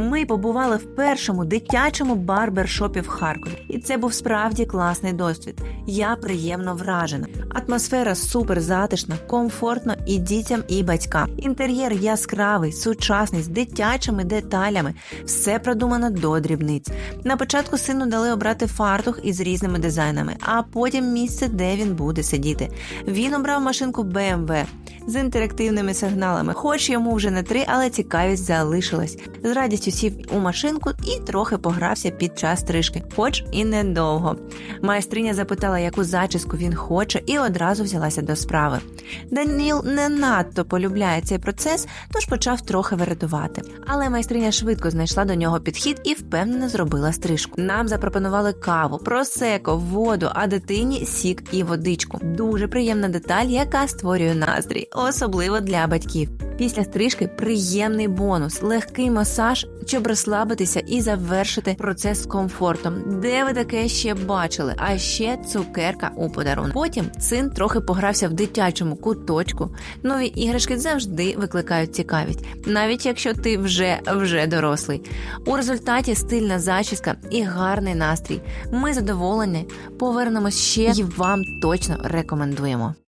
Ми побували в першому дитячому барбершопі в Харкові, і це був справді класний досвід. Я приємно вражена. Атмосфера супер затишна, комфортно і дітям, і батькам. Інтер'єр яскравий, сучасний, з дитячими деталями. Все продумано до дрібниць. На початку сину дали обрати фартух із різними дизайнами, а потім місце, де він буде сидіти. Він обрав машинку BMW з інтерактивними сигналами. Хоч йому вже не три, але цікавість залишилась. З радістю сів у машинку і трохи погрався під час стрижки, хоч і недовго. Майстриня запитала, яку зачіску він хоче, і одразу взялася до справи. Даніл не надто полюбляє цей процес, тож почав трохи вередувати. Але майстриня швидко знайшла до нього підхід і впевнено зробила стрижку. Нам запропонували каву, просеко, воду, а дитині сік і водичку. Дуже приємна деталь, яка створює настрій, особливо для батьків. Після стрижки приємний бонус, легкий масаж, щоб розслабитися і завершити процес з комфортом. Де ви таке ще бачили? А ще цукерка у подарунок. Потім син трохи погрався в дитячому куточку. Нові іграшки завжди викликають цікавість, навіть якщо ти вже вже дорослий. У результаті стильна зачіска і гарний настрій. Ми задоволені, повернемось ще і вам точно рекомендуємо.